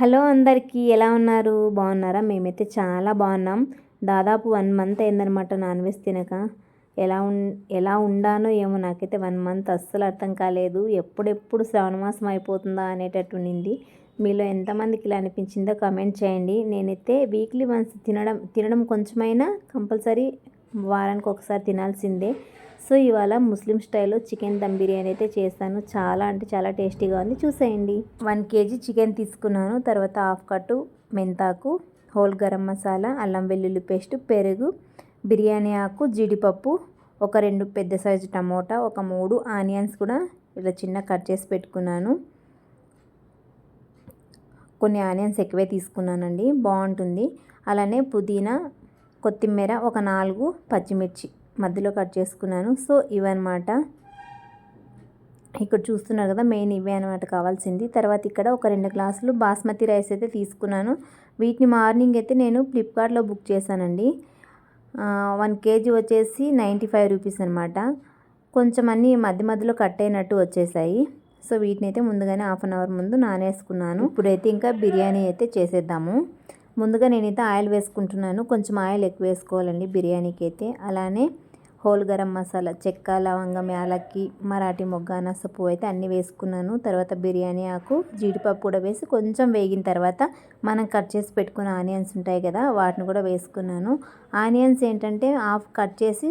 Hello అందరికీ ఎలా ఉన్నారు? బాగున్నారా? మేమైతే చాలా బాగున్నాం. దాదాపు వన్ మంత్ అయిందనమాట నాన్ వెజ్ తినక. ఎలా ఉం ఎలా ఉండానో ఏమో నాకైతే వన్ మంత్ అస్సలు అర్థం కాలేదు. ఎప్పుడెప్పుడు శ్రావణమాసం అయిపోతుందా అనేటట్టు ఉండింది. మీలో ఎంతమందికి ఇలా అనిపించిందో కమెంట్ చేయండి. నేనైతే వీక్లీ వన్స్ తినడం తినడం కొంచెమైనా కంపల్సరీ వారానికి ఒకసారి తినాల్సిందే. సో ఇవాళ ముస్లిం స్టైల్లో చికెన్ దమ్ బిర్యానీ అయితే చేస్తాను చాలా అంటే చాలా టేస్టీగా ఉంది. చూసేయండి. వన్ కేజీ చికెన్ తీసుకున్నాను. తర్వాత హాఫ్ కట్టు మెంతాకు హోల్ గరం మసాలా అల్లం వెల్లుల్లి పేస్ట్ పెరుగు బిర్యానీ ఆకు జీడిపప్పు ఒక రెండు పెద్ద సైజు టమోటా ఒక మూడు ఆనియన్స్ కూడా ఇలా చిన్న కట్ చేసి పెట్టుకున్నాను. కొన్ని ఆనియన్స్ ఎక్కువే తీసుకున్నానండి. బాగుంటుంది. అలానే పుదీనా కొత్తిమీర ఒక నాలుగు పచ్చిమిర్చి మధ్యలో కట్ చేసుకున్నాను. సో ఇవన్నమాట. ఇక్కడ చూస్తున్నారు కదా మెయిన్ ఇవే అనమాట కావాల్సింది. తర్వాత ఇక్కడ ఒక రెండు గ్లాసులు బాస్మతి రైస్ అయితే తీసుకున్నాను. వీటిని మార్నింగ్ అయితే నేను ఫ్లిప్కార్ట్లో బుక్ చేశానండి. వన్ కేజీ వచ్చేసి నైంటీ ఫైవ్ రూపీస్ అనమాట కొంచెం అన్నీ మధ్య మధ్యలో కట్ అయినట్టు వచ్చేసాయి. సో వీటిని అయితే ముందుగానే హాఫ్ అన్ అవర్ ముందు నానేసుకున్నాను. ఇప్పుడైతే ఇంకా బిర్యానీ అయితే చేసేద్దాము. ముందుగా నేనైతే ఆయిల్ వేసుకుంటున్నాను. కొంచెం ఆయిల్ ఎక్కువ వేసుకోవాలండి బిర్యానీకి అయితే అలానే హోల్ గరం మసాలా చెక్క లవంగం యాలక్కి మరాఠీ మొగ్గ నసపు అయితే అన్నీ వేసుకున్నాను. తర్వాత బిర్యానీ ఆకు జీడిపప్పు కూడా వేసి కొంచెం వేగిన తర్వాత మనం కట్ చేసి పెట్టుకున్న ఆనియన్స్ ఉంటాయి కదా వాటిని కూడా వేసుకున్నాను. ఆనియన్స్ ఏంటంటే హాఫ్ కట్ చేసి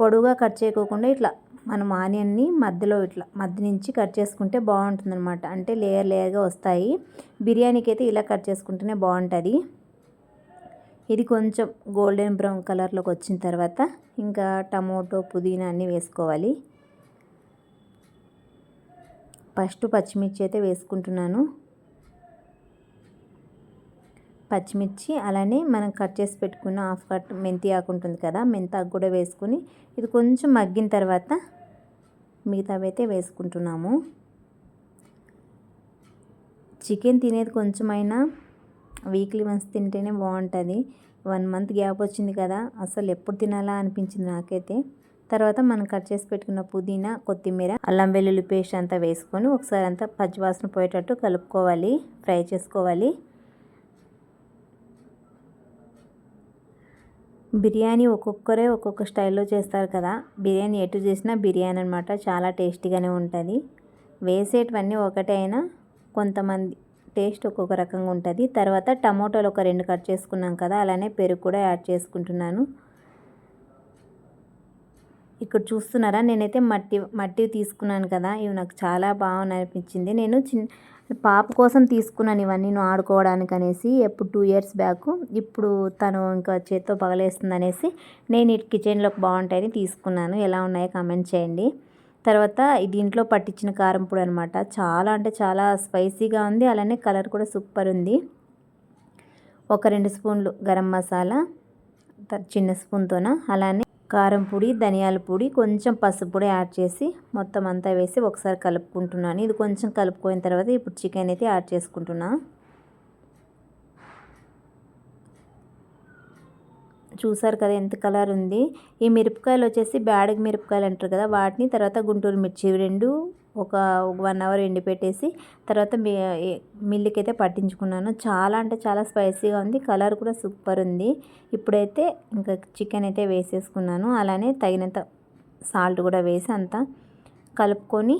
పొడుగా కట్ చేయకోకుండా ఇట్లా మనం ఆనియన్ని మధ్యలో ఇట్లా మధ్య నుంచి కట్ చేసుకుంటే బాగుంటుందనమాట అంటే లేయర్ లేయర్గా వస్తాయి. బిర్యానీకి అయితే ఇలా కట్ చేసుకుంటేనే బాగుంటుంది. ఇది కొంచెం గోల్డెన్ బ్రౌన్ కలర్లోకి వచ్చిన తర్వాత ఇంకా టమోటో పుదీనా అన్నీ వేసుకోవాలి. ఫస్ట్ పచ్చిమిర్చి అయితే వేసుకుంటున్నాను. పచ్చిమిర్చి అలానే మనం కట్ చేసి పెట్టుకున్న హాఫ్ కట్ మెంతి ఆకు ఉంటుంది కదా మెంతి ఆకు కూడా వేసుకుని ఇది కొంచెం మగ్గిన తర్వాత మిగతావి అయితే వేసుకుంటున్నాము. చికెన్ తినేది కొంచెమైనా వీక్లీ వన్స్ తింటేనే బాగుంటుంది. వన్ మంత్ గ్యాప్ వచ్చింది కదా అసలు ఎప్పుడు తినాలా అనిపించింది నాకైతే. తర్వాత మనం కట్ చేసి పెట్టుకున్న పుదీనా కొత్తిమీర అల్లం వెల్లుల్లి పేస్ట్ అంతా వేసుకొని ఒకసారి అంతా పచ్చివాసన పోయేటట్టు కలుపుకోవాలి ఫ్రై చేసుకోవాలి. బిర్యానీ ఒక్కొక్కరే ఒక్కొక్క స్టైల్లో చేస్తారు కదా బిర్యానీ ఎటు చేసినా బిర్యానీ అనమాట చాలా టేస్టీగానే ఉంటుంది. వేసేటివన్నీ ఒకటే అయినా కొంతమంది టేస్ట్ ఒక్కొక్క రకంగా ఉంటుంది. తర్వాత టమోటాలు ఒక రెండు కట్ చేసుకున్నాం కదా అలానే పెరుగు కూడా యాడ్ చేసుకుంటున్నాను. ఇక్కడ చూస్తున్నారా? నేనైతే మట్టి మట్టి తీసుకున్నాను కదా ఇవి నాకు చాలా బాగా అనిపించింది. నేను చిన్న పాప కోసం తీసుకున్నాను ఇవన్నీ నేను ఆడుకోవడానికి అనేసి ఎప్పుడు టూ ఇయర్స్ బ్యాక్ ఇప్పుడు తను ఇంకా చేత్తో పగలేస్తుంది అనేసి నేను ఇటు కిచెన్లోకి బాగుంటాయని తీసుకున్నాను. ఎలా ఉన్నాయో కామెంట్ చేయండి. తర్వాత దీంట్లో పట్టించిన కారం పొడి అనమాట చాలా అంటే చాలా స్పైసీగా ఉంది. అలానే కలర్ కూడా సూపర్ ఉంది. ఒక రెండు స్పూన్లు గరం మసాలా చిన్న స్పూన్తోన అలానే కారం పొడి ధనియాల పొడి కొంచెం పసుపు పొడి యాడ్ చేసి మొత్తం అంతా వేసి ఒకసారి కలుపుకుంటున్నాను. ఇది కొంచెం కలుపుకున్న తర్వాత ఇప్పుడు చికెన్ అయితే యాడ్ చేసుకుంటున్నాను చూసారు కదా ఎంత కలర్ ఉంది. ఈ మిరపకాయలు వచ్చేసి బ్యాడగ మిరపకాయలు అంటారు కదా వాటిని తర్వాత గుంటూరు మిర్చి రెండు ఒక వన్ అవర్ ఎండిపెట్టేసి తర్వాత మిల్లికి అయితే పట్టించుకున్నాను. చాలా అంటే చాలా స్పైసీగా ఉంది కలర్ కూడా సూపర్ ఉంది. ఇప్పుడైతే ఇంకా చికెన్ అయితే వేసేసుకున్నాను అలానే తగినంత సాల్ట్ కూడా వేసి అంతా కలుపుకొని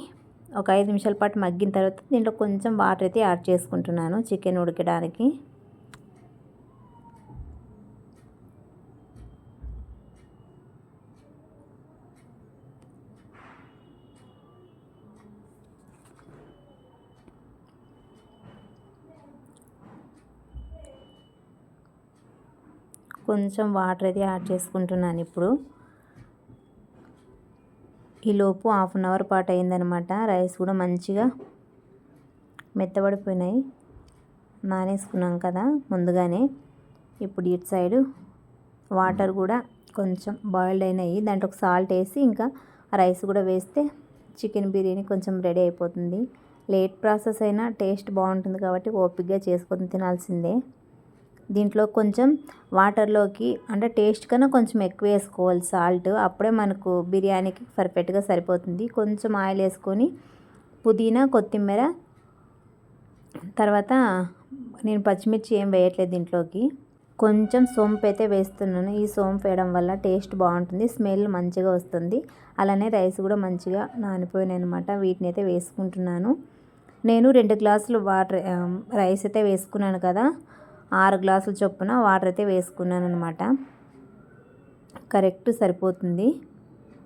ఒక ఐదు నిమిషాల పాటు మగ్గిన తర్వాత దీంట్లో కొంచెం వాటర్ అయితే యాడ్ చేసుకుంటున్నాను చికెన్ ఉడకడానికి. కొంచెం వాటర్ అయితే యాడ్ చేసుకుంటున్నాను ఇప్పుడు. ఈలోపు హాఫ్ అన్ అవర్ పాటు అయిందనమాట. రైస్ కూడా మంచిగా మెత్తబడిపోయినాయి. నానేసుకున్నాం కదా ముందుగానే. ఇప్పుడు ఇటు సైడు వాటర్ కూడా కొంచెం బాయిల్డ్ అయినాయి. దాంట్లో ఒక సాల్ట్ వేసి ఇంకా రైస్ కూడా వేస్తే చికెన్ బిర్యానీ కొంచెం రెడీ అయిపోతుంది. లేట్ ప్రాసెస్ అయినా టేస్ట్ బాగుంటుంది కాబట్టి ఓపిక్గా చేసుకొని తినాల్సిందే. దీంట్లో కొంచెం వాటర్లోకి అంటే టేస్ట్ కన్నా కొంచెం ఎక్కువ వేసుకోవాలి సాల్ట్. అప్పుడే మనకు బిర్యానీకి పర్ఫెక్ట్గా సరిపోతుంది. కొంచెం ఆయిల్ వేసుకొని పుదీనా కొత్తిమీర తర్వాత నేను పచ్చిమిర్చి ఏం వేయట్లేదు దీంట్లోకి. కొంచెం సోంపు అయితే వేస్తున్నాను. ఈ సోంపు వేయడం వల్ల టేస్ట్ బాగుంటుంది స్మెల్ మంచిగా వస్తుంది. అలానే రైస్ కూడా మంచిగా నానిపోయినాయి అనమాట వీటిని అయితే వేసుకుంటున్నాను. నేను రెండు గ్లాసులు వాటర్ రైస్ అయితే వేసుకున్నాను కదా. ఆరు గ్లాసుల చొప్పున వాటర్ అయితే వేసుకున్నాను అనమాట కరెక్ట్ సరిపోతుంది.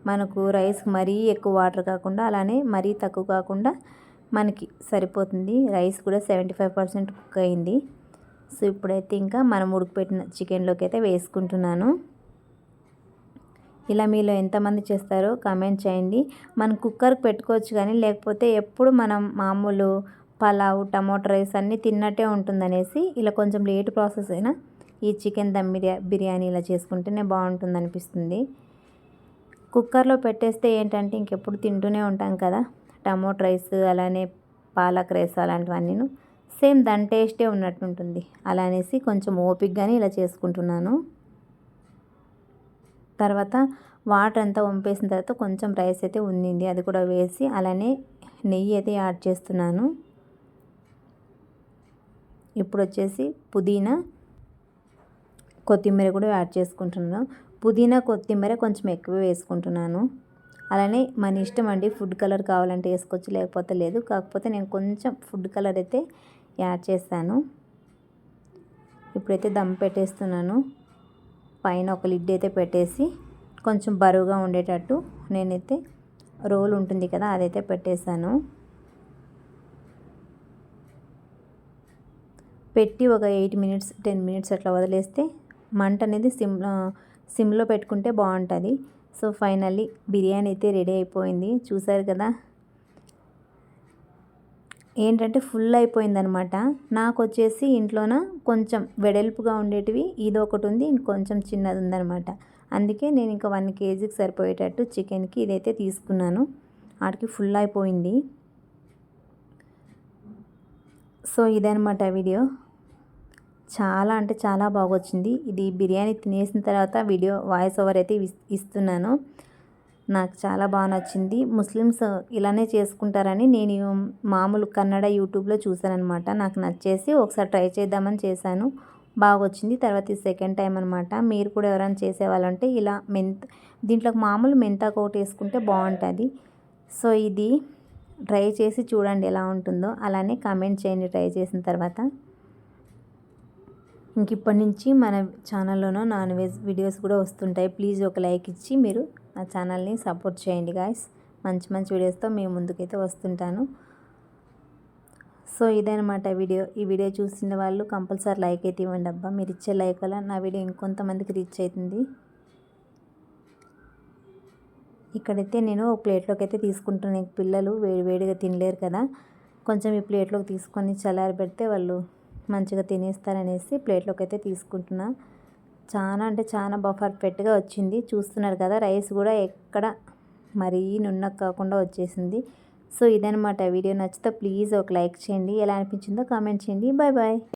మనకు రైస్ మరీ ఎక్కువ వాటర్ కాకుండా అలానే మరీ తక్కువ కాకుండా మనకి సరిపోతుంది. రైస్ కూడా సెవెంటీ ఫైవ్ పర్సెంట్ కుక్ అయింది. సో ఇప్పుడైతే ఇంకా మనం ఉడికిపెట్టిన చికెన్లోకి అయితే వేసుకుంటున్నాను. ఇలా మీలో ఎంతమంది చేస్తారో కామెంట్ చేయండి. మనం కుక్కర్కి పెట్టుకోవచ్చు కానీ లేకపోతే ఎప్పుడు మనం మామూలు పలావ్ టమాటో రైస్ అన్నీ తిన్నట్టే ఉంటుందనేసి ఇలా కొంచెం లేట్ ప్రాసెస్ అయినా ఈ చికెన్ దమ్ బిర్యా బిర్యానీ ఇలా చేసుకుంటేనే బాగుంటుంది అనిపిస్తుంది కుక్కర్లో పెట్టేస్తే ఏంటంటే ఇంకెప్పుడు తింటూనే ఉంటాం కదా. టమోటో రైస్ అలానే పాలక్ రైస్ అలాంటివన్నీ సేమ్ దాని టేస్టే ఉన్నట్టుంటుంది. అలా అనేసి కొంచెం ఓపిక్గానే ఇలా చేసుకుంటున్నాను. తర్వాత వాటర్ అంతా వంపేసిన తర్వాత కొంచెం రైస్ అయితే ఉన్నింది. అది కూడా వేసి అలానే నెయ్యి అయితే యాడ్ చేస్తున్నాను. ఇప్పుడు వచ్చేసి పుదీనా కొత్తిమీర కూడా యాడ్ చేసుకుంటున్నాను. పుదీనా కొత్తిమీర కొంచెం ఎక్కువ వేసుకుంటున్నాను. అలానే మన ఇష్టం అండి ఫుడ్ కలర్ కావాలంటే వేసుకోవచ్చు లేకపోతే లేదు. కాకపోతే నేను కొంచెం ఫుడ్ కలర్ అయితే యాడ్ చేస్తాను. ఇప్పుడైతే దమ్ పెట్టేస్తున్నాను. పైన ఒక లిడ్ అయితే పెట్టేసి కొంచెం బరువుగా ఉండేటట్టు నేనైతే రోల్ ఉంటుంది కదా అదైతే పెట్టేశాను. పెట్టి ఒక ఎయిట్ మినిట్స్ టెన్ మినిట్స్ అట్లా వదిలేస్తే మంట అనేది సిమ్ సిమ్లో పెట్టుకుంటే బాగుంటుంది. సో ఫైనల్లీ బిర్యానీ అయితే రెడీ అయిపోయింది. చూసారు కదా? ఏంటంటే ఫుల్ అయిపోయిందనమాట. నాకు వచ్చేసి ఇంట్లోన కొంచెం వెడల్పుగా ఉండేటివి ఇది ఒకటి ఉంది ఇంకొంచెం చిన్నది ఉందనమాట. అందుకే నేను ఇంకా వన్ కేజీకి సరిపోయేటట్టు చికెన్కి ఇదైతే తీసుకున్నాను. వాటికి ఫుల్ అయిపోయింది. సో ఇదనమాట వీడియో. చాలా అంటే చాలా బాగొచ్చింది. ఇది బిర్యానీ తినేసిన తర్వాత వీడియో వాయిస్ ఓవర్ అయితే ఇస్తున్నాను. నాకు చాలా బాగా నచ్చింది. ముస్లిమ్స్ ఇలానే చేసుకుంటారని నేను మామూలు కన్నడ యూట్యూబ్లో చూశానమాట నాకు నచ్చేసి ఒకసారి ట్రై చేద్దామని చేశాను. బాగా వచ్చింది తర్వాత ఈ సెకండ్ టైం అనమాట మీరు కూడా ఎవరైనా చేసేవాళ్ళంటే ఇలా మెంత దీంట్లోకి మామూలు మెంతా కోట్ వేసుకుంటే బాగుంటుంది. సో ఇది ట్రై చేసి చూడండి ఎలా ఉంటుందో. అలానే కామెంట్ చేయండి ట్రై చేసిన తర్వాత. ఇంక ఇప్పటి నుంచి మన ఛానల్లోనూ నాన్ వెజ్ వీడియోస్ కూడా వస్తుంటాయి. ప్లీజ్ ఒక లైక్ ఇచ్చి మీరు నా ఛానల్ని సపోర్ట్ చేయండి గాయస్. మంచి మంచి వీడియోస్తో మేము ముందుకైతే వస్తుంటాను. సో ఇదనమాట వీడియో. ఈ వీడియో చూసిన వాళ్ళు కంపల్సరీ లైక్ అయితే ఇవ్వండి అబ్బా. మీరు ఇచ్చే లైక్ వల్ల నా వీడియో ఇంకొంతమందికి రీచ్ అవుతుంది. ఇక్కడైతే నేను ఒక ప్లేట్లోకి అయితే తీసుకుంటున్నాను. పిల్లలు వేడి వేడిగా తినలేరు కదా. కొంచెం ఈ ప్లేట్లోకి తీసుకొని చల్లారి పెడితే వాళ్ళు మంచిగా తినేస్తారనేసి ప్లేట్లోకి అయితే తీసుకుంటున్నా. చాలా అంటే చాలా బాగా పర్ఫెక్ట్గా వచ్చింది. చూస్తున్నారు కదా రైస్ కూడా ఎక్కడ మరీ నున్న కాకుండా వచ్చేసింది. సో ఇదనమాట వీడియో నచ్చితే ప్లీజ్ ఒక లైక్ చేయండి. ఎలా అనిపించిందో కామెంట్ చేయండి. Bye bye.